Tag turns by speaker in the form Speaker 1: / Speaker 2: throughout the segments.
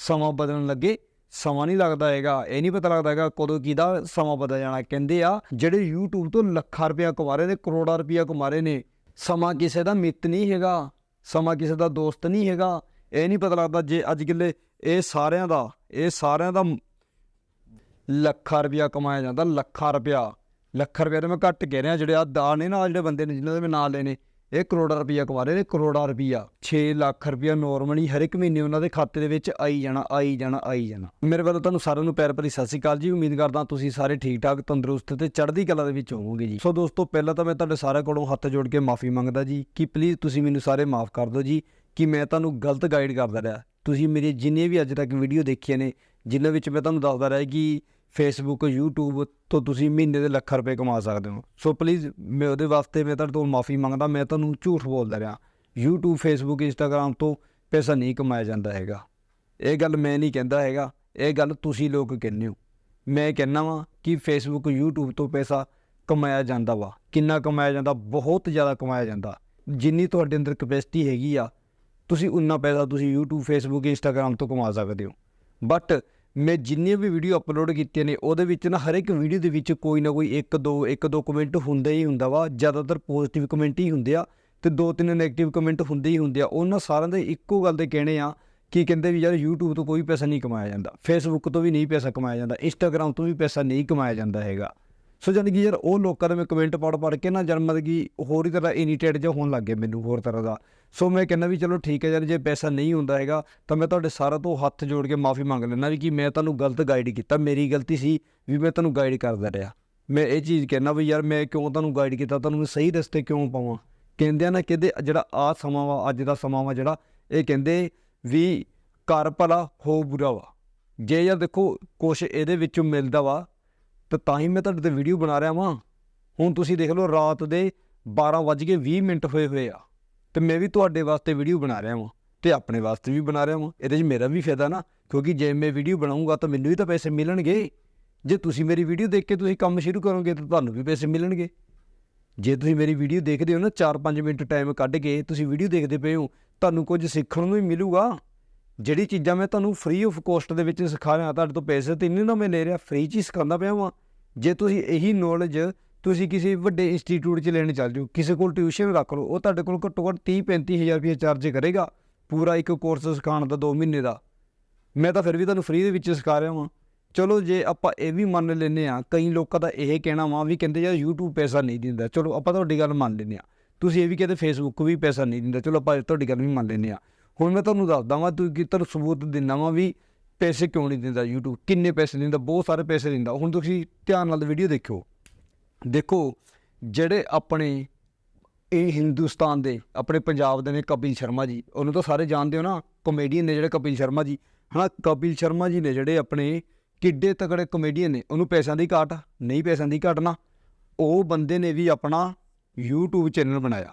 Speaker 1: ਸਮਾਂ ਬਦਲਣ ਲੱਗੇ। ਸਮਾਂ ਨਹੀਂ ਲੱਗਦਾ ਹੈਗਾ। ਇਹ ਨਹੀਂ ਪਤਾ ਲੱਗਦਾ ਹੈਗਾ ਕਦੋਂ ਕਿਹਦਾ ਸਮਾਂ ਬਦਲ ਜਾਣਾ ਕਹਿੰਦੇ ਆ, ਜਿਹੜੇ YouTube ਤੋਂ ਲੱਖਾਂ ਰੁਪਇਆ ਕਮਾ ਰਹੇ ਨੇ, ਕਰੋੜਾਂ ਰੁਪਇਆ ਕਮਾ ਰਹੇ ਨੇ, ਸਮਾਂ ਕਿਸੇ ਦਾ ਮਿੱਤ ਨਹੀਂ ਹੈਗਾ। ਸਮਾਂ ਕਿਸੇ ਦਾ ਦੋਸਤ ਨਹੀਂ ਹੈਗਾ। ਇਹ ਨਹੀਂ ਪਤਾ ਲੱਗਦਾ ਜੇ ਅੱਜ ਕਿੱਲੇ ਇਹ ਸਾਰਿਆਂ ਦਾ, ਇਹ ਸਾਰਿਆਂ ਦਾ ਲੱਖਾਂ ਰੁਪਇਆ ਕਮਾਇਆ ਜਾਂਦਾ, ਲੱਖਾਂ ਰੁਪਇਆ। ਲੱਖ ਰੁਪਇਆ ਤੇ ਮੈਂ ਘੱਟ ਕਹਿ ਰਿਹਾ, ਜਿਹੜੇ ਆ ਦਾ ਨੇ ਨਾਲ ਜਿਹੜੇ ਬੰਦੇ ਨੇ, ਜਿਨ੍ਹਾਂ ਦੇ ਮੈਂ ਨਾਂ ਲਏ ਇਹ ਕਰੋੜਾਂ ਰੁਪਈਆ ਕਮਾ ਰਹੇ ਨੇ, ਕਰੋੜਾਂ ਰੁਪਈਆ 6 ਲੱਖ ਰੁਪਇਆ ਨਾਰਮਲੀ ਹਰ ਇੱਕ ਮਹੀਨੇ ਉਹਨਾਂ ਦੇ ਖਾਤੇ ਦੇ ਵਿੱਚ ਆਈ ਜਾਣਾ ਆਈ ਜਾਣਾ ਆਈ ਜਾਣਾ। ਮੇਰੇ ਵੱਲੋਂ ਤੁਹਾਨੂੰ ਸਾਰਿਆਂ ਨੂੰ ਪਿਆਰ ਭਰੀ ਸਤਿ ਸ਼੍ਰੀ ਅਕਾਲ ਜੀ, ਉਮੀਦ ਕਰਦਾ ਤੁਸੀਂ ਸਾਰੇ ਠੀਕ ਠਾਕ, ਤੰਦਰੁਸਤ ਤੇ ਚੜ੍ਹਦੀ ਕਲਾ ਦੇ ਵਿੱਚ ਹੋਵੋਗੇ ਜੀ। ਸੋ ਦੋਸਤੋ, ਪਹਿਲਾਂ ਤਾਂ ਮੈਂ ਤੁਹਾਡੇ ਸਾਰਿਆਂ ਕੋਲੋਂ ਹੱਥ ਜੋੜ ਕੇ ਮਾਫੀ ਮੰਗਦਾ ਜੀ, ਕਿ ਪਲੀਜ਼ ਤੁਸੀਂ ਮੈਨੂੰ ਸਾਰੇ ਮਾਫ ਕਰ ਦਿਓ ਜੀ, ਕਿ ਮੈਂ ਤੁਹਾਨੂੰ ਗਲਤ ਗਾਈਡ ਕਰਦਾ ਰਿਹਾ। ਤੁਸੀਂ ਮੇਰੀ ਜਿੰਨੇ ਵੀ ਅੱਜ ਤੱਕ ਵੀਡੀਓ ਦੇਖੀਆਂ ਨੇ, ਜਿਨ੍ਹਾਂ ਵਿੱਚ ਮੈਂ ਤੁਹਾਨੂੰ ਦੱਸਦਾ ਰਿਹਾ ਕਿ ਫੇਸਬੁੱਕ YouTube ਤੋਂ ਤੁਸੀਂ ਮਹੀਨੇ ਦੇ ਲੱਖਾਂ ਰੁਪਏ ਕਮਾ ਸਕਦੇ ਹੋ। ਸੋ ਪਲੀਜ਼ ਮੈਂ ਉਹਦੇ ਵਾਸਤੇ ਮੈਂ ਤੁਹਾਡੇ ਤੋਂ ਮਾਫੀ ਮੰਗਦਾ, ਮੈਂ ਤੁਹਾਨੂੰ ਝੂਠ ਬੋਲਦਾ ਰਿਹਾ। YouTube, Facebook, Instagram ਤੋਂ ਪੈਸਾ ਨਹੀਂ ਕਮਾਇਆ ਜਾਂਦਾ ਹੈਗਾ। ਇਹ ਗੱਲ ਮੈਂ ਨਹੀਂ ਕਹਿੰਦਾ ਹੈਗਾ, ਇਹ ਗੱਲ ਤੁਸੀਂ ਲੋਕ ਕਹਿੰਦੇ ਹੋ। ਮੈਂ ਕਹਿੰਦਾ ਵਾਂ ਕਿ Facebook, YouTube ਤੋਂ ਪੈਸਾ ਕਮਾਇਆ ਜਾਂਦਾ ਵਾ। ਕਿੰਨਾ ਕਮਾਇਆ ਜਾਂਦਾ? ਬਹੁਤ ਜ਼ਿਆਦਾ ਕਮਾਇਆ ਜਾਂਦਾ। ਜਿੰਨੀ ਤੁਹਾਡੇ ਅੰਦਰ ਕਪੈਸਿਟੀ ਹੈਗੀ ਆ, ਤੁਸੀਂ ਉਨਾ ਪੈਸਾ ਤੁਸੀਂ YouTube, Facebook, Instagram ਤੋਂ ਕਮਾ ਸਕਦੇ ਹੋ। ਬਟ ਮੈਂ ਜਿੰਨੀਆਂ ਵੀ ਵੀਡੀਓ ਅਪਲੋਡ ਕੀਤੀਆਂ ਨੇ, ਉਹਦੇ ਵਿੱਚ ਨਾ ਹਰ ਇੱਕ ਵੀਡੀਓ ਦੇ ਵਿੱਚ ਕੋਈ ਨਾ ਕੋਈ ਇੱਕ ਦੋ ਇੱਕ ਦੋ ਕਮੈਂਟ ਹੁੰਦਾ ਹੀ ਹੁੰਦਾ ਵਾ। ਜ਼ਿਆਦਾਤਰ ਪੋਜ਼ਿਟਿਵ ਕਮੈਂਟ ਹੀ ਹੁੰਦੇ ਆ ਤੇ ਦੋ ਤਿੰਨ ਨੈਗੇਟਿਵ ਕਮੈਂਟ ਹੁੰਦੇ ਹੀ ਹੁੰਦੇ ਆ। ਉਹਨਾਂ ਸਾਰਿਆਂ ਦੇ ਇੱਕੋ ਗੱਲ ਦੇ ਕਹਿਣੇ ਆ ਕੀ ਕਹਿੰਦੇ ਵੀ ਯਾਰ YouTube ਤੋਂ ਕੋਈ ਪੈਸਾ ਨਹੀਂ ਕਮਾਇਆ ਜਾਂਦਾ, Facebook ਤੋਂ ਵੀ ਨਹੀਂ ਪੈਸਾ ਕਮਾਇਆ ਜਾਂਦਾ, Instagram ਤੋਂ ਵੀ ਪੈਸਾ ਨਹੀਂ ਕਮਾਇਆ ਜਾਂਦਾ ਹੈਗਾ। ਸੋ ਜਾਣੀ ਕਿ ਯਾਰ ਉਹ ਲੋਕਾਂ ਦੇ ਮੈਂ ਕਮੈਂਟ ਪੜ ਪੜ ਕੇ ਨਾ ਜਨਮ ਮਤਲਬ ਕਿ ਹੋਰ ਹੀ ਤਰ੍ਹਾਂ ਇਰੀਟੇਟ ਜਿਹਾ ਹੋਣ ਲੱਗ ਗਿਆ ਮੈਨੂੰ ਹੋਰ ਤਰ੍ਹਾਂ ਦਾ। ਸੋ ਮੈਂ ਕਹਿੰਦਾ ਵੀ ਚਲੋ ਠੀਕ ਹੈ ਯਾਰ, ਜੇ ਪੈਸਾ ਨਹੀਂ ਹੁੰਦਾ ਹੈਗਾ, ਤਾਂ ਮੈਂ ਤੁਹਾਡੇ ਸਾਰਿਆਂ ਤੋਂ ਹੱਥ ਜੋੜ ਕੇ ਮਾਫੀ ਮੰਗ ਲੈਣਾ ਵੀ ਕਿ ਮੈਂ ਤੁਹਾਨੂੰ ਗਲਤ ਗਾਈਡ ਕੀਤਾ, ਮੇਰੀ ਗਲਤੀ ਸੀ ਵੀ ਮੈਂ ਤੁਹਾਨੂੰ ਗਾਈਡ ਕਰਦਾ ਰਿਹਾ। ਮੈਂ ਇਹ ਚੀਜ਼ ਕਹਿਣਾ ਵੀ ਯਾਰ ਮੈਂ ਕਿਉਂ ਤੁਹਾਨੂੰ ਗਾਈਡ ਕੀਤਾ, ਤੁਹਾਨੂੰ ਮੈਂ ਸਹੀ ਰਸਤੇ ਕਿਉਂ ਪਾਵਾਂ? ਕਹਿੰਦੇ ਆ ਨਾ ਕਹਿੰਦੇ ਜਿਹੜਾ ਆ ਸਮਾਂ ਵਾ, ਅੱਜ ਦਾ ਸਮਾਂ ਵਾ ਜਿਹੜਾ, ਇਹ ਕਹਿੰਦੇ ਵੀ ਘਰ ਭਲਾ ਹੋ ਬੁਰਾ ਵਾ। ਜੇ ਯਾਰ ਦੇਖੋ ਕੁਛ ਇਹਦੇ ਵਿੱਚੋਂ ਮਿਲਦਾ ਵਾ ਤਾਂ ਤਾਂ ਹੀ ਮੈਂ ਤੁਹਾਡੇ ਤੇ ਵੀਡੀਓ ਬਣਾ ਰਿਹਾ ਵਾਂ। ਹੁਣ ਤੁਸੀਂ ਦੇਖ ਲਓ, ਰਾਤ ਦੇ 12:20 ਮਿੰਟ ਹੋਏ ਹੋਏ ਆ। ਤੇ ਮੈਂ ਵੀ ਤੁਹਾਡੇ ਵਾਸਤੇ ਵੀਡੀਓ ਬਣਾ ਰਿਹਾ ਵਾਂ ਤੇ ਆਪਣੇ ਵਾਸਤੇ ਵੀ ਬਣਾ ਰਿਹਾ ਵਾਂ। ਇਹਦੇ 'ਚ ਮੇਰਾ ਵੀ ਫਾਇਦਾ ਨਾ, ਕਿਉਂਕਿ ਜੇ ਮੈਂ ਵੀਡੀਓ ਬਣਾਉਂਗਾ ਤਾਂ ਮੈਨੂੰ ਵੀ ਤਾਂ ਪੈਸੇ ਮਿਲਣਗੇ। ਜੇ ਤੁਸੀਂ ਮੇਰੀ ਵੀਡੀਓ ਦੇਖ ਕੇ ਤੁਸੀਂ ਕੰਮ ਸ਼ੁਰੂ ਕਰੋਗੇ ਤਾਂ ਤੁਹਾਨੂੰ ਵੀ ਪੈਸੇ ਮਿਲਣਗੇ। ਜੇ ਤੁਸੀਂ ਮੇਰੀ ਵੀਡੀਓ ਦੇਖਦੇ ਹੋ ਨਾ 4-5 ਮਿੰਟ ਟਾਈਮ ਕੱਢ ਕੇ ਤੁਸੀਂ ਵੀਡੀਓ ਦੇਖਦੇ ਪਏ ਹੋ, ਤੁਹਾਨੂੰ ਕੁਝ ਸਿੱਖਣ ਨੂੰ ਵੀ ਮਿਲੂਗਾ। ਜਿਹੜੀ ਚੀਜ਼ਾਂ ਮੈਂ ਤੁਹਾਨੂੰ ਫ੍ਰੀ ਆਫ ਕੋਸਟ ਦੇ ਵਿੱਚ ਸਿਖਾ ਰਿਹਾ, ਤੁਹਾਡੇ ਤੋਂ ਪੈਸੇ ਤੇ ਨਹੀਂ ਨਾ ਮੈਂ ਲੈ ਰਿਹਾ ਫ੍ਰੀ ਚ ਹੀ ਸਿਖਾਉਂਦਾ ਪਿਆ ਵਾਂ। ਜੇ ਤੁਸੀਂ ਇਹੀ ਨੌਲੇਜ ਤੁਸੀਂ ਕਿਸੇ ਵੱਡੇ ਇੰਸਟੀਚਿਊਟ 'ਚ ਲੈਣ ਚੱਲ ਜਾਓ, ਕਿਸੇ ਕੋਲ ਟਿਊਸ਼ਨ ਰੱਖ ਲਓ, ਉਹ ਤੁਹਾਡੇ ਕੋਲ ਘੱਟੋ ਘੱਟ 30 35000 ਰੁਪਏ ਚਾਰਜ ਕਰੇਗਾ, ਪੂਰਾ ਇੱਕ ਕੋਰਸ ਸਿਖਾਉਣ ਦਾ 2 ਮਹੀਨੇ ਦਾ। ਮੈਂ ਤਾਂ ਫਿਰ ਵੀ ਤੁਹਾਨੂੰ ਫ੍ਰੀ ਦੇ ਵਿੱਚ ਸਿਖਾ ਰਿਹਾ ਵਾਂ। ਚਲੋ ਜੇ ਆਪਾਂ ਇਹ ਵੀ ਮੰਨ ਲੈਨੇ ਆ ਕਈ ਲੋਕਾਂ ਦਾ ਇਹ ਕਹਿਣਾ ਵਾ ਵੀ ਕਹਿੰਦੇ ਯਾਰ YouTube ਪੈਸਾ ਨਹੀਂ ਦਿੰਦਾ। ਚਲੋ ਆਪਾਂ ਤੁਹਾਡੀ ਗੱਲ ਮੰਨ ਲੈਨੇ ਆ ਤੁਸੀਂ ਇਹ ਵੀ ਕਹਿੰਦੇ Facebook ਵੀ ਪੈਸਾ ਨਹੀਂ ਦਿੰਦਾ। ਚਲੋ ਆਪਾਂ ਤੁਹਾਡੀ ਗੱਲ ਵੀ ਮੰਨ ਲੈਨੇ ਆ ਹੁਣ ਮੈਂ ਤੁਹਾਨੂੰ ਦੱਸਦਾ ਵਾਂ ਤੂੰ ਕਿ ਤੁਹਾਨੂੰ ਸਬੂਤ ਦਿੰਦਾ ਵਾਂ ਵੀ ਪੈਸੇ ਕਿਉਂ ਨਹੀਂ ਦਿੰਦਾ YouTube? ਕਿੰਨੇ ਪੈਸੇ ਦਿੰਦਾ? ਬਹੁਤ ਸਾਰੇ ਪੈਸੇ ਦਿੰਦਾ। ਹੁਣ ਤੁਸੀਂ ਧਿਆਨ ਨਾਲ ਵੀਡੀਓ ਦੇਖਿਓ। ਦੇਖੋ, ਜਿਹੜੇ ਆਪਣੇ ਇਹ ਹਿੰਦੁਸਤਾਨ ਦੇ, ਆਪਣੇ ਪੰਜਾਬ ਦੇ ਨੇ ਕਪਿਲ ਸ਼ਰਮਾ ਜੀ, ਉਹਨੂੰ ਤਾਂ ਸਾਰੇ ਜਾਣਦੇ ਹੋ ਨਾ ਕਮੇਡੀਅਨ ਨੇ ਜਿਹੜੇ ਕਪਿਲ ਸ਼ਰਮਾ ਜੀ। ਹਨਾ, ਕਪਿਲ ਸ਼ਰਮਾ ਜੀ ਨੇ ਜਿਹੜੇ ਆਪਣੇ ਕਿੱਡੇ ਤਕੜੇ ਕਮੇਡੀਅਨ ਨੇ, ਉਹਨੂੰ ਪੈਸਿਆਂ ਦੀ ਘਾਟ ਨਹੀਂ ਪੈਸਿਆਂ ਦੀ ਘਾਟ ਨਾ, ਉਹ ਬੰਦੇ ਨੇ ਵੀ ਆਪਣਾ YouTube ਚੈਨਲ ਬਣਾਇਆ।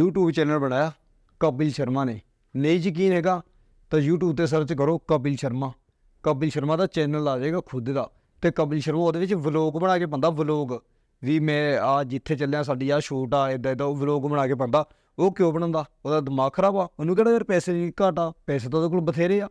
Speaker 1: YouTube ਚੈਨਲ ਬਣਾਇਆ ਕਪਿਲ ਸ਼ਰਮਾ ਨੇ। ਨਹੀਂ ਯਕੀਨ ਹੈਗਾ ਤਾਂ YouTube ਤੇ ਸਰਚ ਕਰੋ ਕਪਿਲ ਸ਼ਰਮਾ। ਕਪਿਲ ਸ਼ਰਮਾ ਦਾ ਚੈਨਲ ਆ ਜਾਏਗਾ ਖੁਦ ਦਾ ਤੇ ਕਪਿਲ ਸ਼ਰਮਾ ਉਹਦੇ ਵਿੱਚ ਵਲੌਗ ਬਣਾ ਕੇ ਪਾਉਂਦਾ ਵਲੌਗ ਵੀ ਮੈਂ ਆ ਜਿੱਥੇ ਚੱਲਿਆ, ਸਾਡੀ ਆ ਸ਼ੂਟ ਆ ਇਦਾਂ ਇਦਾਂ ਵਲੌਗ ਬਣਾ ਕੇ ਪਾਉਂਦਾ। ਉਹ ਕਿਉਂ ਬਣਾਉਂਦਾ? ਉਹਦਾ ਦਿਮਾਗ ਖਰਾਬ ਆ। ਉਹਨੂੰ ਕਿਹੜਾ ਯਾਰ ਪੈਸੇ ਦੀ ਘਾਟ ਆ? ਪੈਸੇ ਤਾਂ ਉਹਦੇ ਕੋਲ ਬਥੇਰੇ ਆ।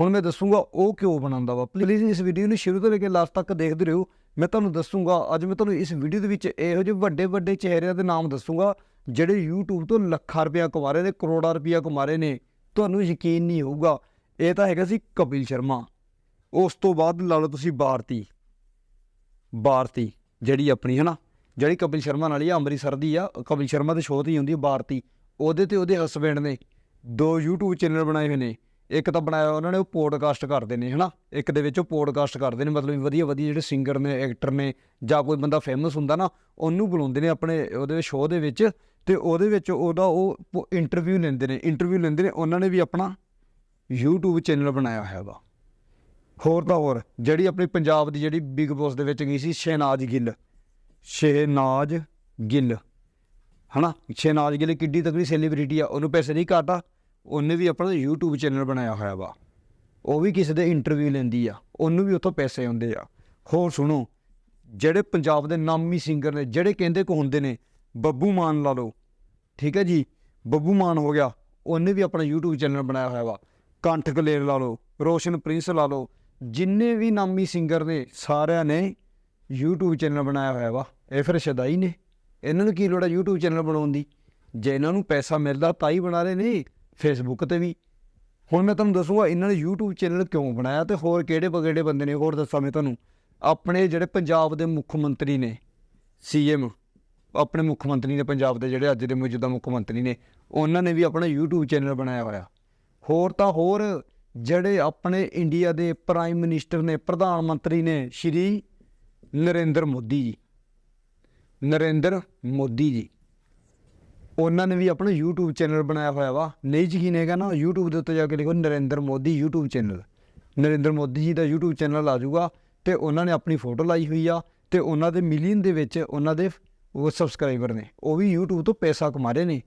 Speaker 1: ਹੁਣ ਮੈਂ ਦੱਸੂਗਾ ਉਹ ਕਿਉਂ ਬਣਾਉਂਦਾ ਵਾ। ਪਲੀਜ਼ ਇਸ ਵੀਡੀਓ ਨੂੰ ਸ਼ੁਰੂ ਤੋਂ ਲੈ ਕੇ ਲਾਸਟ ਤੱਕ ਦੇਖਦੇ ਰਹੋ। ਮੈਂ ਤੁਹਾਨੂੰ ਦੱਸੂਗਾ, ਅੱਜ ਮੈਂ ਤੁਹਾਨੂੰ ਇਸ ਵੀਡੀਓ ਦੇ ਵਿੱਚ ਇਹੋ ਜਿਹੇ ਵੱਡੇ ਵੱਡੇ ਚਿਹਰਿਆਂ ਦੇ ਨਾਮ ਦੱਸੂਗਾ, ਜਿਹੜੇ YouTube ਤੋਂ ਲੱਖਾਂ ਰੁਪਇਆ ਕਮਾ ਰਹੇ ਨੇ, ਕਰੋੜਾਂ ਰੁਪਇਆ ਕਮਾ ਰਹੇ ਨੇ। ਤੁਹਾਨੂੰ ਯਕੀਨ ਨਹੀਂ ਹੋਊਗਾ ਇਹ ਤਾਂ ਹੈਗਾ ਸੀ ਕਪਿਲ ਸ਼ਰਮਾ। ਉਸ ਤੋਂ ਬਾਅਦ ਲਾ ਲਓ ਤੁਸੀਂ ਭਾਰਤੀ ਭਾਰਤੀ ਜਿਹੜੀ ਆਪਣੀ ਹਨਾ? ਜਿਹੜੀ ਕਪਿਲ ਸ਼ਰਮਾ ਨਾਲ ਹੀ ਆ, ਅੰਮ੍ਰਿਤਸਰ ਦੀ ਆ ਕਪਿਲ ਸ਼ਰਮਾ ਦੇ ਸ਼ੋਅ ਤੇ ਹੁੰਦੀ ਹੈ ਭਾਰਤੀ ਉਹਦੇ ਤੇ ਉਹਦੇ ਹਸਬੈਂਡ ਨੇ ਦੋ YouTube ਚੈਨਲ ਬਣਾਏ ਹੋਏ ਨੇ। ਇੱਕ ਤਾਂ ਬਣਾਇਆ ਉਹਨਾਂ ਨੇ ਉਹ ਪੋਡਕਾਸਟ ਕਰਦੇ ਨੇ ਹਨਾ? ਇੱਕ ਦੇ ਵਿੱਚ ਉਹ ਪੋਡਕਾਸਟ ਕਰਦੇ ਨੇ ਮਤਲਬ ਵਧੀਆ ਵਧੀਆ ਜਿਹੜੇ ਸਿੰਗਰ ਨੇ ਐਕਟਰ ਨੇ ਜਾਂ ਕੋਈ ਬੰਦਾ ਫੇਮਸ ਹੁੰਦਾ ਨਾ ਉਹਨੂੰ ਬੁਲਾਉਂਦੇ ਨੇ ਆਪਣੇ ਉਹਦੇ ਸ਼ੋਅ ਦੇ ਵਿੱਚ। ਤੇ ਉਹਦੇ ਵਿੱਚ ਉਹਦਾ ਉਹ ਇੰਟਰਵਿਊ ਲੈਂਦੇ ਨੇ ਇੰਟਰਵਿਊ ਲੈਂਦੇ ਨੇ, ਉਹਨਾਂ ਨੇ ਵੀ ਆਪਣਾ YouTube ਚੈਨਲ ਬਣਾਇਆ ਹੋਇਆ ਵਾ। ਹੋਰ ਤਾਂ ਹੋਰ, ਜਿਹੜੀ ਆਪਣੀ ਪੰਜਾਬ ਦੀ ਜਿਹੜੀ ਬਿਗ ਬੌਸ ਦੇ ਵਿੱਚ ਗਈ ਸੀ, ਸ਼ਹਿਨਾਜ਼ ਗਿੱਲ। ਸ਼ਹਿਨਾਜ਼ ਗਿੱਲ, ਹਨਾ? ਸ਼ਹਿਨਾਜ਼ ਗਿੱਲ ਕਿੱਡੀ ਤਕੜੀ ਸੈਲੀਬ੍ਰਿਟੀ ਆ, ਉਹਨੂੰ ਪੈਸੇ ਨਹੀਂ ਘਾਟਾ, ਉਹਨੇ ਵੀ ਆਪਣਾ YouTube ਚੈਨਲ ਬਣਾਇਆ ਹੋਇਆ ਵਾ। ਉਹ ਵੀ ਕਿਸੇ ਦੇ ਇੰਟਰਵਿਊ ਲੈਂਦੀ ਆ, ਉਹਨੂੰ ਵੀ ਉੱਥੋਂ ਪੈਸੇ ਆਉਂਦੇ ਆ। ਹੋਰ ਸੁਣੋ, ਜਿਹੜੇ ਪੰਜਾਬ ਦੇ ਨਾਮੀ ਸਿੰਗਰ ਨੇ, ਜਿਹੜੇ ਕਹਿੰਦੇ ਕੋ ਹੁੰਦੇ ਨੇ ਬੱਬੂ ਮਾਨ ਲਾ ਲਓ। ਠੀਕ ਹੈ ਜੀ? ਬੱਬੂ ਮਾਨ ਹੋ ਗਿਆ। ਉਹਨੇ ਵੀ ਆਪਣਾ YouTube ਚੈਨਲ ਬਣਾਇਆ ਹੋਇਆ ਵਾ। ਕੰਠ ਕਲੇਰ ਲਾ ਲਓ, ਰੋਸ਼ਨ ਪ੍ਰਿੰਸ ਲਾ ਲਓ। ਜਿੰਨੇ ਵੀ ਨਾਮੀ ਸਿੰਗਰ ਨੇ, ਸਾਰਿਆਂ ਨੇ YouTube ਚੈਨਲ ਬਣਾਇਆ ਹੋਇਆ ਵਾ। ਇਹ ਫਿਰ ਸ਼ਦਾਈ ਨੇ। ਇਹਨਾਂ ਨੂੰ ਕੀ ਲੋੜ ਹੈ YouTube ਚੈਨਲ ਬਣਾਉਣ ਦੀ? ਜੇ ਇਹਨਾਂ ਨੂੰ ਪੈਸਾ ਮਿਲਦਾ ਤਾਂ ਹੀ ਬਣਾ ਰਹੇ ਨੇ, Facebook ਤੇ ਵੀ। ਹੁਣ ਮੈਂ ਤੁਹਾਨੂੰ ਦੱਸੂਗਾ, ਇਹਨਾਂ ਨੇ YouTube ਚੈਨਲ ਕਿਉਂ ਬਣਾਇਆ ਤੇ ਹੋਰ ਕਿਹੜੇ ਬਗੜੇ ਬੰਦੇ ਨੇ? ਹੋਰ ਦੱਸਾਂ ਮੈਂ ਤੁਹਾਨੂੰ। ਆਪਣੇ ਜਿਹੜੇ ਪੰਜਾਬ ਦੇ ਮੁੱਖ ਮੰਤਰੀ ਨੇ ਸੀਐਮ ਆਪਣੇ ਮੁੱਖ ਮੰਤਰੀ ਨੇ ਪੰਜਾਬ ਦੇ ਜਿਹੜੇ ਅੱਜ ਦੇ ਮੌਜੂਦਾ ਮੁੱਖ ਮੰਤਰੀ ਨੇ, ਉਹਨਾਂ ਨੇ ਵੀ ਆਪਣਾ YouTube ਚੈਨਲ ਬਣਾਇਆ ਹੋਇਆ। ਹੋਰ ਤਾਂ ਹੋਰ ਜਿਹੜੇ ਆਪਣੇ ਇੰਡੀਆ ਦੇ ਪ੍ਰਾਈਮ ਮਿਨਿਸਟਰ ਨੇ ਪ੍ਰਧਾਨ ਮੰਤਰੀ ਨੇ, ਸ਼੍ਰੀ ਨਰਿੰਦਰ ਮੋਦੀ ਜੀ। ਨਰਿੰਦਰ ਮੋਦੀ ਜੀ। ਉਹਨਾਂ ਨੇ ਵੀ ਆਪਣਾ YouTube ਚੈਨਲ ਬਣਾਇਆ ਹੋਇਆ ਵਾ। ਨਹੀਂ ਯਕੀਨ ਹੈਗਾ ਨਾ, YouTube ਦੇ ਉੱਤੇ ਜਾ ਕੇ ਲਿਖੋ ਨਰਿੰਦਰ ਮੋਦੀ YouTube ਚੈਨਲ ਨਰਿੰਦਰ ਮੋਦੀ ਜੀ ਦਾ YouTube ਚੈਨਲ ਆ ਜਾਊਗਾ ਤੇ ਉਹਨਾਂ ਨੇ ਆਪਣੀ ਫੋਟੋ ਲਾਈ ਹੋਈ ਆ ਤੇ ਉਹਨਾਂ ਦੇ ਮਿਲੀਅਨ ਦੇ ਵਿੱਚ ਉਹਨਾਂ ਦੇ ਉਹ ਸਬਸਕ੍ਰਾਈਬਰ ਨੇ, ਉਹ ਵੀ YouTube ਤੋਂ ਪੈਸਾ ਕਮਾ ਰਹੇ ਨੇ।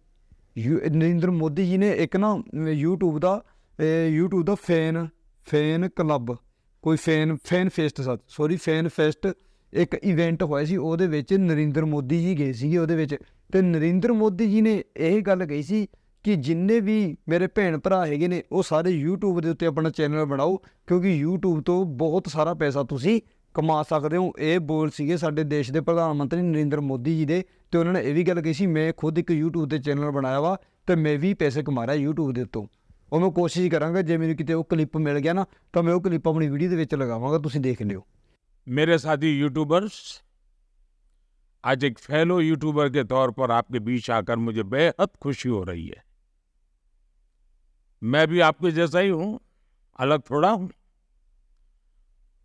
Speaker 1: ਯੂ- ਨਰਿੰਦਰ ਮੋਦੀ ਜੀ ਨੇ ਇੱਕ ਨਾ YouTube ਦਾ ਇਹ YouTube ਦਾ ਫੈਨ ਫੈਨ ਕਲੱਬ ਕੋਈ fan fan fest sorry fan fest ਇੱਕ ਇਵੈਂਟ ਹੋਇਆ ਸੀ, ਉਹਦੇ ਵਿੱਚ ਨਰਿੰਦਰ ਮੋਦੀ ਜੀ ਗਏ ਸੀਗੇ ਉਹਦੇ ਵਿੱਚ। ਤੇ ਨਰਿੰਦਰ ਮੋਦੀ ਜੀ ਨੇ ਇਹ ਗੱਲ ਕਹੀ ਸੀ ਕਿ ਜਿੰਨੇ ਵੀ ਮੇਰੇ ਭੈਣ ਭਰਾ ਹੈਗੇ ਨੇ, ਉਹ ਸਾਰੇ YouTube ਦੇ ਉੱਤੇ ਆਪਣਾ ਚੈਨਲ ਬਣਾਓ, ਕਿਉਂਕਿ YouTube ਤੋਂ ਬਹੁਤ ਸਾਰਾ ਪੈਸਾ ਤੁਸੀਂ ਕਮਾ ਸਕਦੇ ਹੋ ਇਹ ਬੋਲ ਸੀਗੇ ਸਾਡੇ ਦੇਸ਼ ਦੇ ਪ੍ਰਧਾਨ ਮੰਤਰੀ ਨਰਿੰਦਰ ਮੋਦੀ ਜੀ ਦੇ ਤੇ ਉਹਨਾਂ ਨੇ ਇਹ ਵੀ ਗੱਲ ਕਹੀ ਸੀ ਮੈਂ ਖੁਦ ਇੱਕ YouTube ਤੇ ਚੈਨਲ ਬਣਾਇਆ ਵਾ ਤੇ ਮੈਂ ਵੀ ਪੈਸੇ ਕਮਾ ਰਿਹਾ YouTube ਦੇ ਉੱਤੋਂ ਉਹ ਮੈਂ ਕੋਸ਼ਿਸ਼ ਕਰਾਂਗਾ ਜੇ ਮੈਨੂੰ ਕਿਤੇ ਉਹ ਕਲਿੱਪ ਮਿਲ ਗਿਆ ਨਾ ਤਾਂ ਮੈਂ ਉਹ ਕਲਿੱਪ ਆਪਣੀ ਵੀਡੀਓ ਦੇ ਵਿੱਚ ਲਗਾਵਾਂਗਾ ਤੁਸੀਂ ਦੇਖ ਲਿਓ
Speaker 2: मेरे साथी यूट्यूबर्स आज एक फेलो यूट्यूबर के तौर पर आपके बीच आकर मुझे बेहद खुशी हो रही है मैं भी आपके जैसा ही हूं अलग थोड़ा हूं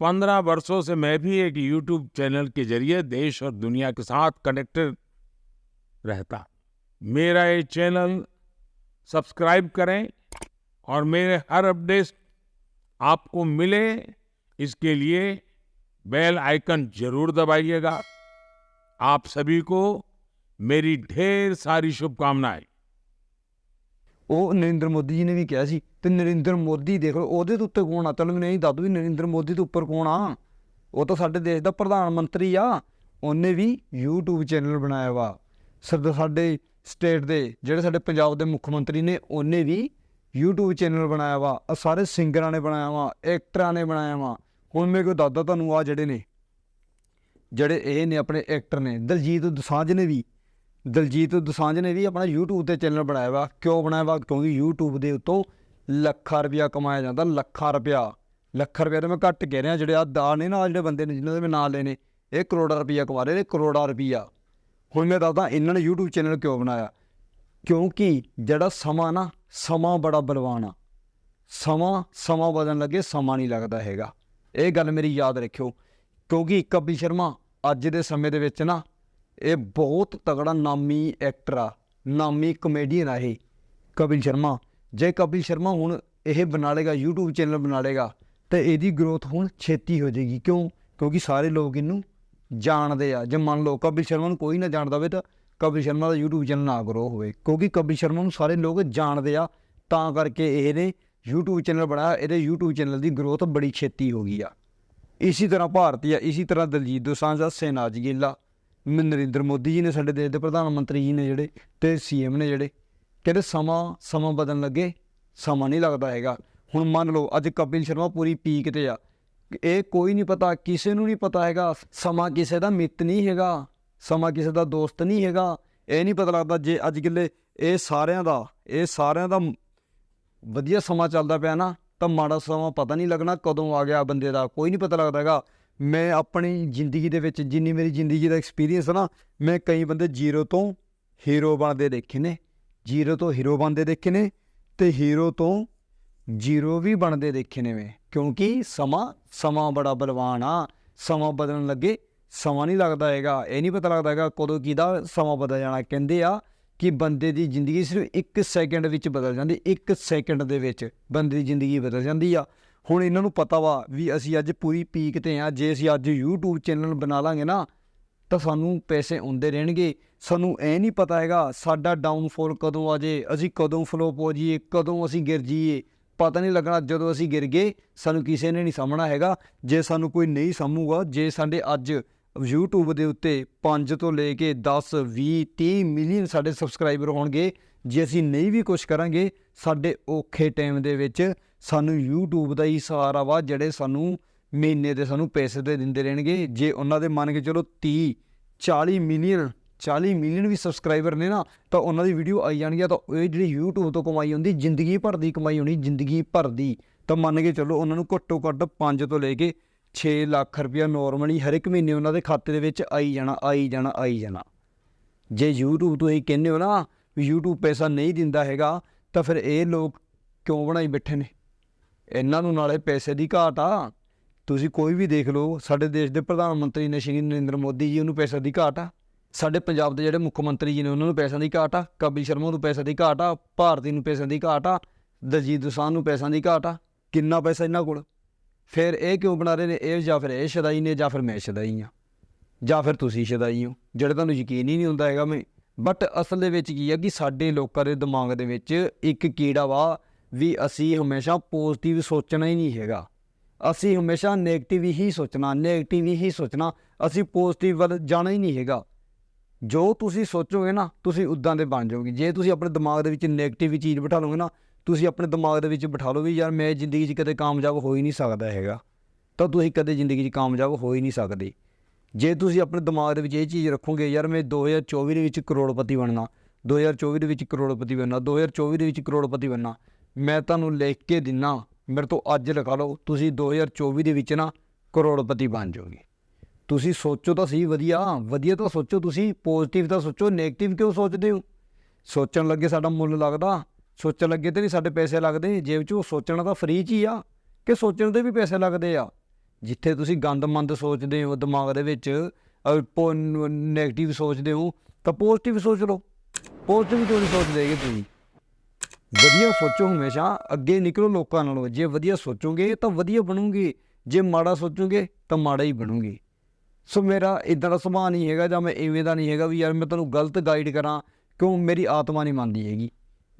Speaker 2: पंद्रह वर्षों से मैं भी एक यूट्यूब चैनल के ज़रिए देश और दुनिया के साथ कनेक्टेड रहता। मेरा ये चैनल सब्सक्राइब करें और मेरे हर अपडेट आपको मिले, इसके लिए बेल आइकन ज़रूर दबाइएगा। आप सभी को मेरी ढेर सारी शुभकामनाएँ।
Speaker 1: ਉਹ ਨਰਿੰਦਰ ਮੋਦੀ ਜੀ ਨੇ ਵੀ ਕਿਹਾ ਸੀ, ਤੇ ਨਰਿੰਦਰ ਮੋਦੀ ਦੇਖ ਲਓ, ਉਹਦੇ ਤੋਂ ਉੱਤੇ ਕੌਣ ਆ? ਚਲੋ ਨਹੀਂ ਇਹ ਦੱਸ ਵੀ ਨਰਿੰਦਰ ਮੋਦੀ ਤੋਂ ਉੱਪਰ ਕੌਣ ਆ। ਉਹ ਤਾਂ ਸਾਡੇ ਦੇਸ਼ ਦਾ ਪ੍ਰਧਾਨ ਮੰਤਰੀ ਆ। ਉਹਨੇ ਵੀ YouTube ਚੈਨਲ ਬਣਾਇਆ ਵਾ। ਸਰਦ ਸਾਡੇ ਸਟੇਟ ਦੇ ਜਿਹੜੇ ਸਾਡੇ ਪੰਜਾਬ ਦੇ ਮੁੱਖ ਮੰਤਰੀ ਨੇ, ਉਹਨੇ ਵੀ YouTube ਚੈਨਲ ਬਣਾਇਆ ਵਾ। ਆਹ ਸਾਰੇ ਸਿੰਗਰਾਂ ਨੇ ਬਣਾਇਆ ਵਾ ਐਕਟਰਾਂ ਨੇ ਬਣਾਇਆ ਵਾ। ਹੁਣ ਮੇਰੇ ਕੋਲ ਦਾਦਾ ਤੁਹਾਨੂੰ ਆ ਜਿਹੜੇ ਨੇ, ਜਿਹੜੇ ਇਹ ਨੇ ਆਪਣੇ ਐਕਟਰ ਨੇ, ਦਲਜੀਤ ਦੋਸਾਂਝ ਨੇ ਵੀ ਦਲਜੀਤ ਦੋਸਾਂਝ ਨੇ ਵੀ ਆਪਣਾ YouTube ਤੇ ਚੈਨਲ ਬਣਾਇਆ ਵਾ। ਕਿਉਂ ਬਣਾਇਆ ਵਾ? ਕਿਉਂਕਿ YouTube ਦੇ ਉੱਤੋਂ ਲੱਖਾਂ ਰੁਪਇਆ ਕਮਾਇਆ ਜਾਂਦਾ, ਲੱਖਾਂ ਰੁਪਇਆ। ਲੱਖ ਰੁਪਇਆ ਤਾਂ ਮੈਂ ਘੱਟ ਕਹਿ ਰਿਹਾ, ਜਿਹੜੇ ਆ ਦਾ ਨੇ ਨਾਲ ਜਿਹੜੇ ਬੰਦੇ ਨੇ, ਜਿਨ੍ਹਾਂ ਦੇ ਮੈਂ ਨਾਂ ਲਏ ਨੇ, ਇਹ ਕਰੋੜਾਂ ਰੁਪਇਆ ਕਮਾ ਰਹੇ ਨੇ ਕਰੋੜਾਂ ਰੁਪਇਆ। ਹੁਣ ਮੈਂ ਦੱਸਦਾ, ਇਹਨਾਂ ਨੇ YouTube ਚੈਨਲ ਕਿਉਂ ਬਣਾਇਆ? ਕਿਉਂਕਿ ਜਿਹੜਾ ਸਮਾਂ ਨਾ, ਸਮਾਂ ਬੜਾ ਬਲਵਾਨ ਆ। ਸਮਾਂ ਸਮਾਂ ਬਦਲਣ ਲੱਗੇ ਸਮਾਂ ਨਹੀਂ ਲੱਗਦਾ ਹੈਗਾ। ਇਹ ਗੱਲ ਮੇਰੀ ਯਾਦ ਰੱਖਿਓ। ਕਿਉਂਕਿ ਕਪਿਲ ਸ਼ਰਮਾ ਅੱਜ ਦੇ ਸਮੇਂ ਦੇ ਵਿੱਚ ਨਾ ਇਹ ਬਹੁਤ ਤਗੜਾ ਨਾਮੀ ਐਕਟਰ ਆ, ਨਾਮੀ ਕਮੇਡੀਅਨ ਆ ਇਹ, ਕਪਿਲ ਸ਼ਰਮਾ। ਜੇ ਕਪਿਲ ਸ਼ਰਮਾ ਹੁਣ ਇਹ ਬਣਾ ਲੇਗਾ YouTube ਚੈਨਲ ਬਣਾ ਲੇਗਾ ਤੇ ਇਹਦੀ ਗਰੋਥ ਹੁਣ ਛੇਤੀ ਹੋ ਜਾਏਗੀ। ਕਿਉਂ? ਕਿਉਂਕਿ ਸਾਰੇ ਲੋਕ ਇਹਨੂੰ ਜਾਣਦੇ ਆ। ਜੇ ਮੰਨ ਲਓ ਕਪਿਲ ਸ਼ਰਮਾ ਨੂੰ ਕੋਈ ਨਾ ਜਾਣਦਾ ਹੋਵੇ ਤਾਂ ਕਪਿਲ ਸ਼ਰਮਾ ਦਾ YouTube ਚੈਨਲ ਨਾ ਗਰੋ ਹੋਵੇ। ਕਿਉਂਕਿ ਕਪਿਲ ਸ਼ਰਮਾ ਨੂੰ ਸਾਰੇ ਲੋਕ ਜਾਣਦੇ ਆ, ਤਾਂ ਕਰਕੇ ਇਹਨੇ YouTube ਚੈਨਲ ਬਣਾਇਆ। ਇਹਦੇ YouTube ਚੈਨਲ ਦੀ ਗਰੋਥ ਬੜੀ ਛੇਤੀ ਹੋ ਗਈ ਆ। ਇਸੇ ਤਰ੍ਹਾਂ ਭਾਰਤੀ ਆ, ਇਸੇ ਤਰ੍ਹਾਂ ਦਲਜੀਤ ਦੋਸਾਂਝ ਆ ਸੈਨਾਜ ਗਿੱਲ ਮ- ਨਰਿੰਦਰ ਮੋਦੀ ਜੀ ਨੇ ਸਾਡੇ ਦੇਸ਼ ਦੇ ਪ੍ਰਧਾਨ ਮੰਤਰੀ ਜੀ ਨੇ ਜਿਹੜੇ ਤੇ ਸੀਐਮ ਨੇ ਜਿਹੜੇ, ਕਹਿੰਦੇ ਸਮਾਂ ਸਮਾਂ ਬਦਲਣ ਲੱਗੇ, ਸਮਾਂ ਨਹੀਂ ਲੱਗਦਾ ਹੈਗਾ। ਹੁਣ ਮੰਨ ਲਓ, ਅੱਜ ਕਪਿਲ ਸ਼ਰਮਾ ਪੂਰੀ ਪੀਕ ਤੇ ਆ। ਇਹ ਕੋਈ ਨਹੀਂ ਪਤਾ, ਕਿਸੇ ਨੂੰ ਨਹੀਂ ਪਤਾ ਹੈਗਾ। ਸਮਾਂ ਕਿਸੇ ਦਾ ਮਿੱਤ ਨਹੀਂ ਹੈਗਾ, ਸਮਾਂ ਕਿਸੇ ਦਾ ਦੋਸਤ ਨਹੀਂ ਹੈਗਾ। ਇਹ ਨਹੀਂ ਪਤਾ ਲੱਗਦਾ ਜੇ ਅੱਜ ਕਿੱਲੇ ਇਹ ਸਾਰਿਆਂ ਦਾ, ਇਹ ਸਾਰਿਆਂ ਦਾ ਵਧੀਆ ਸਮਾਂ ਚੱਲਦਾ ਪਿਆ ਨਾ, ਤਾਂ ਮਾੜਾ ਸਮਾਂ ਪਤਾ ਨਹੀਂ ਲੱਗਣਾ ਕਦੋਂ ਆ ਗਿਆ ਬੰਦੇ ਦਾ, ਕੋਈ ਨਹੀਂ ਪਤਾ ਲੱਗਦਾ ਹੈਗਾ। ਮੈਂ ਆਪਣੀ ਜ਼ਿੰਦਗੀ ਦੇ ਵਿੱਚ ਜਿੰਨੀ ਮੇਰੀ ਜ਼ਿੰਦਗੀ ਦਾ ਐਕਸਪੀਰੀਅੰਸ ਨਾ, ਮੈਂ ਕਈ ਬੰਦੇ ਜ਼ੀਰੋ ਤੋਂ ਹੀਰੋ ਬਣਦੇ ਦੇਖੇ ਨੇ, ਜ਼ੀਰੋ ਤੋਂ ਹੀਰੋ ਬਣਦੇ ਦੇਖੇ ਨੇ ਤੇ ਹੀਰੋ ਤੋਂ ਜ਼ੀਰੋ ਵੀ ਬਣਦੇ ਦੇਖੇ ਨੇ ਮੈਂ। ਕਿਉਂਕਿ ਸਮਾਂ ਸਮਾਂ ਬੜਾ ਬਲਵਾਨ ਆ, ਸਮਾਂ ਬਦਲਣ ਲੱਗੇ ਸਮਾਂ ਨਹੀਂ ਲੱਗਦਾ ਹੈਗਾ। ਇਹ ਨਹੀਂ ਪਤਾ ਲੱਗਦਾ ਹੈਗਾ ਕਦੋਂ ਕਿਹਦਾ ਸਮਾਂ ਬਦਲ ਜਾਣਾ। ਕਹਿੰਦੇ ਆ ਕਿ ਬੰਦੇ ਦੀ ਜ਼ਿੰਦਗੀ ਸਿਰਫ 1 ਸੈਕਿੰਡ ਵਿੱਚ ਬਦਲ ਜਾਂਦੀ 1 ਸੈਕਿੰਡ ਦੇ ਵਿੱਚ ਬੰਦੇ ਦੀ ਜ਼ਿੰਦਗੀ ਬਦਲ ਜਾਂਦੀ ਆ। ਹੁਣ ਇਹਨਾਂ ਨੂੰ ਪਤਾ ਵਾ ਵੀ ਅਸੀਂ ਅੱਜ ਪੂਰੀ ਪੀਕ ਤੇ ਆ, ਜੇ ਅਸੀਂ ਅੱਜ YouTube ਚੈਨਲ ਬਣਾ ਲਾਂਗੇ ਨਾ, ਤਾਂ ਸਾਨੂੰ ਪੈਸੇ ਆਉਂਦੇ ਰਹਿਣਗੇ। ਸਾਨੂੰ ਇਹ ਨਹੀਂ ਪਤਾ ਹੈਗਾ ਸਾਡਾ ਡਾਊਨਫਾਲ ਕਦੋਂ ਆ ਜੇ, ਅਸੀਂ ਕਦੋਂ ਫਲੋਪ ਹੋ ਜਾਈਏ, ਕਦੋਂ ਅਸੀਂ ਗਿਰ ਜਾਈਏ। ਪਤਾ ਨਹੀਂ ਲੱਗਣਾ ਜਦੋਂ ਅਸੀਂ ਗਿਰ ਗਏ, ਸਾਨੂੰ ਕਿਸੇ ਨੇ ਨਹੀਂ ਸਾਹਮਣਾ ਹੈਗਾ। ਜੇ ਸਾਨੂੰ ਕੋਈ ਨਹੀਂ ਸਾਹਮੂਗਾ ਜੇ ਸਾਡੇ ਅੱਜ YouTube ਦੇ ਉੱਤੇ 5 ਤੋਂ ਲੈ ਕੇ 10 20 30 ਮਿਲੀਅਨ ਸਾਡੇ ਸਬਸਕ੍ਰਾਈਬਰ ਹੋਣਗੇ, ਜੇ ਅਸੀਂ ਨਹੀਂ ਵੀ ਕੁਝ ਕਰਾਂਗੇ, ਸਾਡੇ ਔਖੇ ਟਾਈਮ ਦੇ ਵਿੱਚ ਸਾਨੂੰ YouTube ਦਾ ਹੀ ਸਹਾਰਾ ਵਾ, ਜਿਹੜੇ ਸਾਨੂੰ ਮਹੀਨੇ ਦੇ ਸਾਨੂੰ ਪੈਸੇ ਦੇ ਦਿੰਦੇ ਰਹਿਣਗੇ। ਜੇ ਉਹਨਾਂ ਦੇ ਮੰਨ ਕੇ ਚਲੋ 30 40 ਮਿਲੀਅਨ 40 ਮਿਲੀਅਨ ਵੀ ਸਬਸਕ੍ਰਾਈਬਰ ਨੇ ਨਾ, ਤਾਂ ਉਹਨਾਂ ਦੀ ਵੀਡੀਓ ਆਈ ਜਾਣਗੀਆਂ ਤਾਂ ਇਹ ਜਿਹੜੀ YouTube ਤੋਂ ਕਮਾਈ ਹੁੰਦੀ, ਜ਼ਿੰਦਗੀ ਭਰ ਦੀ ਕਮਾਈ ਹੋਣੀ, ਜ਼ਿੰਦਗੀ ਭਰ ਦੀ। ਤਾਂ ਮੰਨ ਕੇ ਚਲੋ ਉਹਨਾਂ ਨੂੰ ਘੱਟੋ ਘੱਟ 5 ਤੋਂ ਲੈ ਕੇ 6 ਲੱਖ ਰੁਪਇਆ ਨਾਰਮਲੀ ਹਰ ਇੱਕ ਮਹੀਨੇ ਉਹਨਾਂ ਦੇ ਖਾਤੇ ਦੇ ਵਿੱਚ ਆਈ ਜਾਣਾ ਆਈ ਜਾਣਾ ਆਈ ਜਾਣਾ। ਜੇ YouTube ਤੋਂ ਇਹ ਕਹਿੰਦੇ ਹੋ ਨਾ ਵੀ YouTube ਪੈਸਾ ਨਹੀਂ ਦਿੰਦਾ ਹੈਗਾ, ਤਾਂ ਫਿਰ ਇਹ ਲੋਕ ਕਿਉਂ ਬਣਾਈ ਬੈਠੇ ਨੇ? ਇਹਨਾਂ ਨੂੰ ਨਾਲੇ ਪੈਸੇ ਦੀ ਘਾਟ ਆ। ਤੁਸੀਂ ਕੋਈ ਵੀ ਦੇਖ ਲਓ, ਸਾਡੇ ਦੇਸ਼ ਦੇ ਪ੍ਰਧਾਨ ਮੰਤਰੀ ਨੇ ਸ਼੍ਰੀ ਨਰਿੰਦਰ ਮੋਦੀ ਜੀ ਉਹਨੂੰ ਪੈਸੇ ਦੀ ਘਾਟ ਆ। ਸਾਡੇ ਪੰਜਾਬ ਦੇ ਜਿਹੜੇ ਮੁੱਖ ਮੰਤਰੀ ਜੀ ਨੇ ਉਹਨਾਂ ਨੂੰ ਪੈਸਿਆਂ ਦੀ ਘਾਟ ਆ। ਕਪਿਲ ਸ਼ਰਮਾ ਨੂੰ ਪੈਸੇ ਦੀ ਘਾਟ ਆ। ਭਾਰਤੀ ਨੂੰ ਪੈਸਿਆਂ ਦੀ ਘਾਟ ਆ। ਦਲਜੀਤ ਦੋਸਾਂਝ ਨੂੰ ਪੈਸਿਆਂ ਦੀ ਘਾਟ ਆ। ਕਿੰਨਾ ਪੈਸਾ ਇਹਨਾਂ ਕੋਲ? ਫਿਰ ਇਹ ਕਿਉਂ ਬਣਾ ਰਹੇ ਨੇ? ਇਹ ਜਾਂ ਫਿਰ ਇਹ ਸ਼ਦਾਈ ਨੇ ਜਾਂ ਫਿਰ ਮੈਂ ਸ਼ਦਾਈ ਆ। ਜਾਂ ਫਿਰ ਤੁਸੀਂ ਸ਼ਦਾਈ ਹੋ। ਜਿਹੜਾ ਤੁਹਾਨੂੰ ਯਕੀਨ ਹੀ ਨਹੀਂ ਹੁੰਦਾ ਹੈਗਾ ਮੈਂ। ਬਟ ਅਸਲ ਦੇ ਵਿੱਚ ਕੀ ਹੈ ਕਿ ਸਾਡੇ ਲੋਕਾਂ ਦੇ ਦਿਮਾਗ ਦੇ ਵਿੱਚ ਇੱਕ ਕੀੜਾ ਵਾ। ਵੀ ਅਸੀਂ ਹਮੇਸ਼ਾ ਪੋਜ਼ਿਟਿਵ ਸੋਚਣਾ ਹੀ ਨਹੀਂ ਹੈਗਾ। ਅਸੀਂ ਹਮੇਸ਼ਾ ਨੈਗੇਟਿਵ ਹੀ ਸੋਚਣਾ ਨੈਗੇਟਿਵ ਹੀ ਸੋਚਣਾ, ਅਸੀਂ ਪੋਜ਼ਿਟਿਵ ਵੱਲ ਜਾਣਾ ਹੀ ਨਹੀਂ ਹੈਗਾ। ਜੋ ਤੁਸੀਂ ਸੋਚੋਗੇ ਨਾ, ਤੁਸੀਂ ਉਦਾਂ ਦੇ ਬਣ ਜਾਓਗੇ। ਜੇ ਤੁਸੀਂ ਆਪਣੇ ਦਿਮਾਗ ਦੇ ਵਿੱਚ 네ਗੇਟਿਵ ਚੀਜ਼ ਬਿਠਾ ਲਓਗੇ ਨਾ, ਤੁਸੀਂ ਆਪਣੇ ਦਿਮਾਗ ਦੇ ਵਿੱਚ ਬਿਠਾ ਲਓ ਵੀ ਯਾਰ ਮੈਂ ਜ਼ਿੰਦਗੀ 'ਚ ਕਦੇ ਕਾਮਯਾਬ ਹੋ ਹੀ ਨਹੀਂ ਸਕਦਾ ਹੈਗਾ। ਤਾਂ ਤੁਸੀਂ ਕਦੇ ਜ਼ਿੰਦਗੀ 'ਚ ਕਾਮਯਾਬ ਹੋ ਹੀ ਨਹੀਂ ਸਕਦੇ। ਜੇ ਤੁਸੀਂ ਆਪਣੇ ਦਿਮਾਗ ਦੇ ਵਿੱਚ ਇਹ ਚੀਜ਼ ਰੱਖੋਗੇ, ਯਾਰ ਮੈਂ 2024 ਦੇ ਵਿੱਚ ਕਰੋੜਪਤੀ ਬਣਨਾ 2024 ਦੇ ਵਿੱਚ ਕਰੋੜਪਤੀ ਬਣਨਾ 2024 ਦੇ ਵਿੱਚ ਕਰੋੜਪਤੀ ਬਣਨਾ ਮੈਂ ਤੁਹਾਨੂੰ ਲਿਖ ਕੇ ਦਿੰਨਾ, ਮੇਰੇ ਤੋਂ ਅੱਜ ਲਿਖਾ ਲਓ, ਤੁਸੀਂ 2024 ਦੇ ਵਿੱਚ ਨਾ ਕਰੋੜਪਤੀ ਬਣ ਜਾਓਗੇ। ਤੁਸੀਂ ਸੋਚੋ ਤਾਂ ਸਹੀ, ਵਧੀਆ ਵਧੀਆ ਤਾਂ ਸੋਚੋ, ਤੁਸੀਂ ਪੋਜ਼ਿਟਿਵ ਤਾਂ ਸੋਚੋ 네ਗੇਟਿਵ ਕਿਉਂ ਸੋਚਦੇ ਹੋ? ਸੋਚਣ ਲੱਗੇ ਸਾਡਾ ਮੁੱਲ ਲੱਗਦਾ, ਸੋਚਣ ਲੱਗੇ ਤੇ ਨਹੀਂ ਸਾਡੇ ਪੈਸੇ ਲੱਗਦੇ, ਜੇਬ 'ਚੋਂ ਸੋਚਣਾ ਤਾਂ ਫ੍ਰੀ 'ਚ ਹੀ ਆ, ਕਿ ਸੋਚਣ ਦੇ ਵੀ ਪੈਸੇ ਲੱਗਦੇ ਆ? ਜਿੱਥੇ ਤੁਸੀਂ ਗੰਦਮੰਦ ਸੋਚਦੇ ਹੋ ਦਿਮਾਗ ਦੇ ਵਿੱਚ ਨੈਗੇਟਿਵ ਸੋਚਦੇ ਹੋ, ਤਾਂ ਪੋਜ਼ਿਟਿਵ ਸੋਚ ਲਓ। ਪੋਜ਼ਿਟਿਵ ਕਿਉਂ ਨਹੀਂ ਸੋਚਦੇ ਕਿ ਤੁਸੀਂ? ਵਧੀਆ ਸੋਚੋ ਹਮੇਸ਼ਾ, ਅੱਗੇ ਨਿਕਲੋ ਲੋਕਾਂ ਨਾਲੋਂ। ਜੇ ਵਧੀਆ ਸੋਚੋਗੇ ਤਾਂ ਵਧੀਆ ਬਣੋਗੇ। ਜੇ ਮਾੜਾ ਸੋਚੋਗੇ ਤਾਂ ਮਾੜਾ ਹੀ ਬਣੋਗੇ। ਸੋ ਮੇਰਾ ਇਦਾਂ ਦਾ ਸੁਭਾਅ ਨਹੀਂ ਹੈਗਾ ਜਾਂ ਮੈਂ ਇਵੇਂ ਦਾ ਨਹੀਂ ਹੈਗਾ ਵੀ ਯਾਰ ਮੈਂ ਤੁਹਾਨੂੰ ਗਲਤ ਗਾਈਡ ਕਰਾਂ, ਕਿਉਂ ਮੇਰੀ ਆਤਮਾ ਨਹੀਂ ਮੰਨਦੀ ਹੈਗੀ।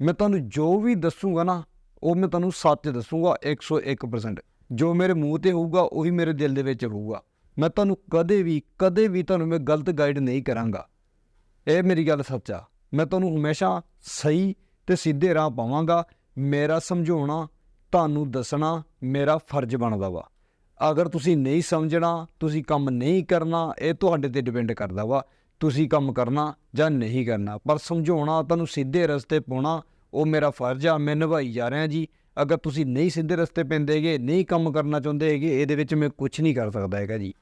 Speaker 1: ਮੈਂ ਤੁਹਾਨੂੰ ਜੋ ਵੀ ਦੱਸੂਗਾ ਨਾ, ਉਹ ਮੈਂ ਤੁਹਾਨੂੰ ਸੱਚ ਦੱਸੂਗਾ 101% ਜੋ ਮੇਰੇ ਮੂੰਹ ਤੇ ਹੋਊਗਾ, ਉਹੀ ਮੇਰੇ ਦਿਲ ਦੇ ਵਿੱਚ ਹੋਊਗਾ ਮੈਂ ਤੁਹਾਨੂੰ ਕਦੇ ਵੀ ਕਦੇ ਵੀ ਤੁਹਾਨੂੰ ਮੈਂ ਗਲਤ ਗਾਈਡ ਨਹੀਂ ਕਰਾਂਗਾ। ਇਹ ਮੇਰੀ ਗੱਲ ਸੱਚ ਆ। ਮੈਂ ਤੁਹਾਨੂੰ ਹਮੇਸ਼ਾ ਸਹੀ ਤੇ ਸਿੱਧੇ ਰਾਹ ਪਾਵਾਂਗਾ, ਮੇਰਾ ਸਮਝਾਉਣਾ, ਤੁਹਾਨੂੰ ਦੱਸਣਾ, ਮੇਰਾ ਫਰਜ਼ ਬਣਦਾ ਵਾ। ਅਗਰ ਤੁਸੀਂ ਨਹੀਂ ਸਮਝਣਾ, ਤੁਸੀਂ ਕੰਮ ਨਹੀਂ ਕਰਨਾ, ਇਹ ਤੁਹਾਡੇ ਤੇ ਡਿਪੈਂਡ ਕਰਦਾ ਵਾ। ਤੁਸੀਂ ਕੰਮ ਕਰਨਾ ਜਾਂ ਨਹੀਂ ਕਰਨਾ, ਪਰ ਸਮਝਾਉਣਾ, ਤੁਹਾਨੂੰ ਸਿੱਧੇ ਰਸਤੇ ਪਾਉਣਾ, ਉਹ ਮੇਰਾ ਫਰਜ਼ ਆ, ਮੈਂ ਨਿਭਾਈ ਜਾ ਰਿਹਾ ਜੀ। ਅਗਰ ਤੁਸੀਂ ਨਹੀਂ ਸਿੱਧੇ ਰਸਤੇ ਪੈਂਦੇਗੇ ਨਹੀਂ ਕੰਮ ਕਰਨਾ ਚਾਹੁੰਦੇ ਹੈਗੇ, ਇਹਦੇ ਵਿੱਚ ਮੈਂ ਕੁਝ ਨਹੀਂ ਕਰ ਸਕਦਾ ਹੈਗਾ ਜੀ।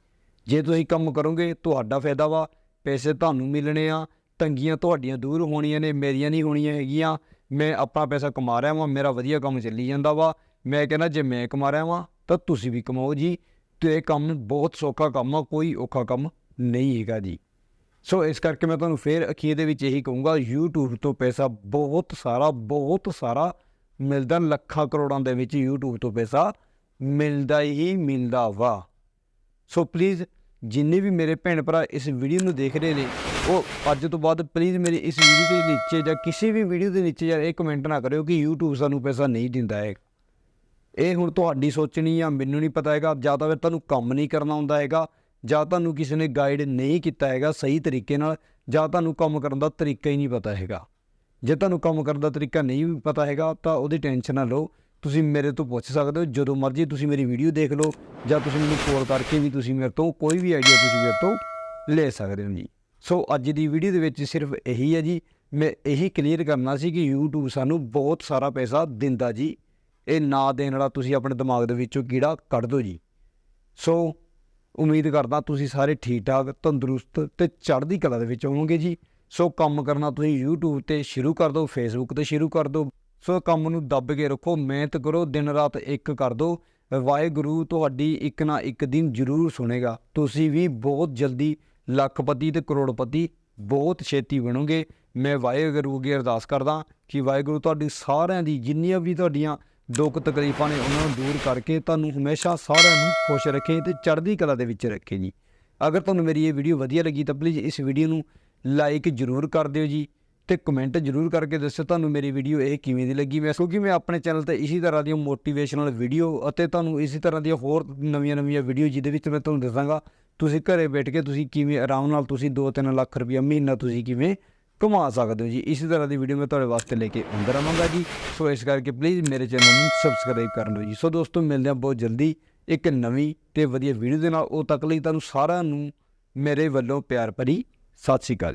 Speaker 1: ਜੇ ਤੁਸੀਂ ਕੰਮ ਕਰੋਗੇ, ਤੁਹਾਡਾ ਫਾਇਦਾ ਵਾ, ਪੈਸੇ ਤੁਹਾਨੂੰ ਮਿਲਣੇ ਆ, ਤੰਗੀਆਂ ਤੁਹਾਡੀਆਂ ਦੂਰ ਹੋਣੀਆਂ ਨੇ, ਮੇਰੀਆਂ ਨਹੀਂ ਹੋਣੀਆਂ ਹੈਗੀਆਂ ਮੈਂ ਆਪਣਾ ਪੈਸਾ ਕਮਾ ਰਿਹਾ ਵਾਂ, ਮੇਰਾ ਵਧੀਆ ਕੰਮ ਚੱਲੀ ਜਾਂਦਾ ਵਾ। ਮੈਂ ਕਹਿੰਦਾ, ਜੇ ਮੈਂ ਕਮਾ ਰਿਹਾ ਵਾਂ, ਤਾਂ ਤੁਸੀਂ ਵੀ ਕਮਾਓ ਜੀ। ਤੇ ਇਹ ਕੰਮ ਬਹੁਤ ਸੌਖਾ ਕੰਮ ਆ, ਕੋਈ ਔਖਾ ਕੰਮ ਨਹੀਂ ਹੈਗਾ ਜੀ। ਸੋ ਇਸ ਕਰਕੇ ਮੈਂ ਤੁਹਾਨੂੰ ਫੇਰ ਅਖੀਰ ਦੇ ਵਿੱਚ ਇਹੀ ਕਹੂੰਗਾ, YouTube ਤੋਂ ਪੈਸਾ ਬਹੁਤ ਸਾਰਾ ਬਹੁਤ ਸਾਰਾ ਮਿਲਦਾ, ਲੱਖਾਂ ਕਰੋੜਾਂ ਦੇ ਵਿੱਚ YouTube ਤੋਂ ਪੈਸਾ ਮਿਲਦਾ ਹੀ ਮਿਲਦਾ ਵਾ। ਸੋ ਪਲੀਜ਼ ਜਿੰਨੇ ਵੀ ਮੇਰੇ ਭੈਣ ਭਰਾ ਇਸ ਵੀਡੀਓ ਨੂੰ ਦੇਖ ਰਹੇ ਨੇ, ਉਹ ਅੱਜ ਤੋਂ ਬਾਅਦ ਪਲੀਜ਼ ਮੇਰੀ ਇਸ ਵੀਡੀਓ ਦੇ ਨੀਚੇ ਜਾਂ ਕਿਸੇ ਵੀ ਵੀਡੀਓ ਦੇ ਨੀਚੇ ਯਾਰ ਇਹ ਕਮੈਂਟ ਨਾ ਕਰਿਓ ਕਿ YouTube ਸਾਨੂੰ ਪੈਸਾ ਨਹੀਂ ਦਿੰਦਾ ਹੈ। ਇਹ ਹੁਣ ਤੁਹਾਡੀ ਸੋਚਣੀ ਆ, ਮੈਨੂੰ ਨਹੀਂ ਪਤਾ ਹੈਗਾ, ਜਾਂ ਤਾਂ ਫਿਰ ਤੁਹਾਨੂੰ ਕੰਮ ਨਹੀਂ ਕਰਨਾ ਆਉਂਦਾ ਹੈਗਾ, ਜਾਂ ਤੁਹਾਨੂੰ ਕਿਸੇ ਨੇ ਗਾਈਡ ਨਹੀਂ ਕੀਤਾ ਹੈਗਾ ਸਹੀ ਤਰੀਕੇ ਨਾਲ, ਜਾਂ ਤੁਹਾਨੂੰ ਕੰਮ ਕਰਨ ਦਾ ਤਰੀਕਾ ਹੀ ਨਹੀਂ ਪਤਾ ਹੈਗਾ। ਜੇ ਤੁਹਾਨੂੰ ਕੰਮ ਕਰਨ ਦਾ ਤਰੀਕਾ ਨਹੀਂ ਵੀ ਪਤਾ ਹੈਗਾ, ਤਾਂ ਉਹਦੀ ਟੈਨਸ਼ਨ ਨਾ ਲਓ। ਤੁਸੀਂ ਮੇਰੇ ਤੋਂ ਪੁੱਛ ਸਕਦੇ ਹੋ, ਜਦੋਂ ਮਰਜ਼ੀ ਤੁਸੀਂ ਮੇਰੀ ਵੀਡੀਓ ਦੇਖ ਲਓ, ਜਾਂ ਤੁਸੀਂ ਮੈਨੂੰ ਕਾਲ ਕਰਕੇ ਵੀ ਤੁਸੀਂ ਮੇਰੇ ਤੋਂ ਕੋਈ ਵੀ ਆਈਡੀਆ ਤੁਸੀਂ ਮੇਰੇ ਤੋਂ ਲੈ ਸਕਦੇ ਹੋ ਜੀ। ਸੋ ਅੱਜ ਦੀ ਵੀਡੀਓ ਦੇ ਵਿੱਚ ਸਿਰਫ ਇਹੀ ਹੈ ਜੀ, ਮੈਂ ਇਹੀ ਕਲੀਅਰ ਕਰਨਾ ਸੀ ਕਿ YouTube ਸਾਨੂੰ ਬਹੁਤ ਸਾਰਾ ਪੈਸਾ ਦਿੰਦਾ ਜੀ। ਇਹ ਨਾ ਦੇਣ ਵਾਲਾ ਤੁਸੀਂ ਆਪਣੇ ਦਿਮਾਗ ਦੇ ਵਿੱਚੋਂ ਕੀੜਾ ਕੱਢ ਦਿਓ ਜੀ। ਸੋ ਉਮੀਦ ਕਰਦਾ ਤੁਸੀਂ ਸਾਰੇ ਠੀਕ ਠਾਕ ਤੰਦਰੁਸਤ ਤੇ ਚੜ੍ਹਦੀ ਕਲਾ ਦੇ ਵਿੱਚ ਹੋਵੋਗੇ ਜੀ। ਸੋ ਕੰਮ ਕਰਨਾ ਤੁਸੀਂ YouTube ਤੇ ਸ਼ੁਰੂ ਕਰ ਦਿਓ, Facebook ਤੇ ਸ਼ੁਰੂ ਕਰ ਦਿਓ। ਸੋ ਕੰਮ ਨੂੰ ਦੱਬ ਕੇ ਰੱਖੋ, ਮਿਹਨਤ ਕਰੋ, ਦਿਨ ਰਾਤ ਇੱਕ ਕਰ ਦਿਓ ਵਾਹਿਗੁਰੂ ਤੁਹਾਡੀ ਇੱਕ ਨਾ ਇੱਕ ਦਿਨ ਜ਼ਰੂਰ ਸੁਣੇਗਾ। ਤੁਸੀਂ ਵੀ ਬਹੁਤ ਜਲਦੀ ਲੱਖਪਤੀ ਤੇ ਕਰੋੜਪਤੀ, ਬਹੁਤ ਛੇਤੀ ਬਣੋਗੇ। ਮੈਂ ਵਾਹਿਗੁਰੂ ਅੱਗੇ ਅਰਦਾਸ ਕਰਦਾ ਕਿ ਵਾਹਿਗੁਰੂ ਤੁਹਾਡੀ ਸਾਰਿਆਂ ਦੀ, ਜਿੰਨੀਆਂ ਵੀ ਤੁਹਾਡੀਆਂ ਦੁੱਖ ਤਕਲੀਫਾਂ ਨੇ ਉਹਨਾਂ ਨੂੰ ਦੂਰ ਕਰਕੇ ਤੁਹਾਨੂੰ ਹਮੇਸ਼ਾ ਸਾਰਿਆਂ ਨੂੰ ਖੁਸ਼ ਰੱਖੇ ਤੇ ਚੜ੍ਹਦੀ ਕਲਾ ਦੇ ਵਿੱਚ ਰੱਖੇ ਜੀ। ਅਗਰ ਤੁਹਾਨੂੰ ਮੇਰੀ ਇਹ ਵੀਡੀਓ ਵਧੀਆ ਲੱਗੀ ਤਾਂ ਪਲੀਜ਼ ਇਸ ਵੀਡੀਓ ਨੂੰ ਲਾਈਕ ਜ਼ਰੂਰ ਕਰ ਦਿਓ ਜੀ। ਤੇ ਕਮੈਂਟ ਜ਼ਰੂਰ ਕਰਕੇ ਦੱਸਿਓ ਤੁਹਾਨੂੰ ਮੇਰੀ ਵੀਡੀਓ ਇਹ ਕਿਵੇਂ ਦੀ ਲੱਗੀ। ਮੈਂ ਕਿਉਂਕਿ ਮੈਂ ਆਪਣੇ ਚੈਨਲ ਤੇ ਇਸੇ ਤਰ੍ਹਾਂ ਦੀਆਂ ਮੋਟੀਵੇਸ਼ਨਲ ਵੀਡੀਓ ਅਤੇ ਤੁਹਾਨੂੰ ਇਸੇ ਤਰ੍ਹਾਂ ਦੀਆਂ ਹੋਰ ਨਵੀਆਂ-ਨਵੀਆਂ ਵੀਡੀਓ ਜਿਹਦੇ ਵਿੱਚ ਮੈਂ ਤੁਹਾਨੂੰ ਦੱਸਾਂਗਾ। ਤੁਸੀਂ ਘਰੇ ਬੈਠ ਕੇ ਤੁਸੀਂ ਕਿਵੇਂ ਆਰਾਮ ਨਾਲ ਤੁਸੀਂ 2-3 ਲੱਖ ਰੁਪਏ ਮਹੀਨਾ ਤੁਸੀਂ ਕਿਵੇਂ ਕਮਾ ਸਕਦੇ ਹੋ ਜੀ। ਇਸੇ ਤਰ੍ਹਾਂ ਦੀ ਵੀਡੀਓ ਮੈਂ ਤੁਹਾਡੇ ਵਾਸਤੇ ਲੈ ਕੇ ਆਉਂਦਾ ਰਹਾਂਗਾ ਜੀ। ਸੋ ਇਸ ਕਰਕੇ ਪਲੀਜ਼ ਮੇਰੇ ਚੈਨਲ ਨੂੰ ਸਬਸਕ੍ਰਾਈਬ ਕਰਨ ਲਓ ਜੀ। ਸੋ ਦੋਸਤੋ, ਮਿਲਦੇ ਹਾਂ ਬਹੁਤ ਜਲਦੀ ਇੱਕ ਨਵੀਂ ਤੇ ਵਧੀਆ ਵੀਡੀਓ ਦੇ ਨਾਲ। ਉਹ ਤੱਕ ਲਈ ਤੁਹਾਨੂੰ ਸਾਰਿਆਂ ਨੂੰ ਮੇਰੇ ਵੱਲੋਂ ਪਿਆਰ ਭਰੀ ਸਤਿ ਸ਼੍ਰੀ ਅਕਾਲ ਜੀ।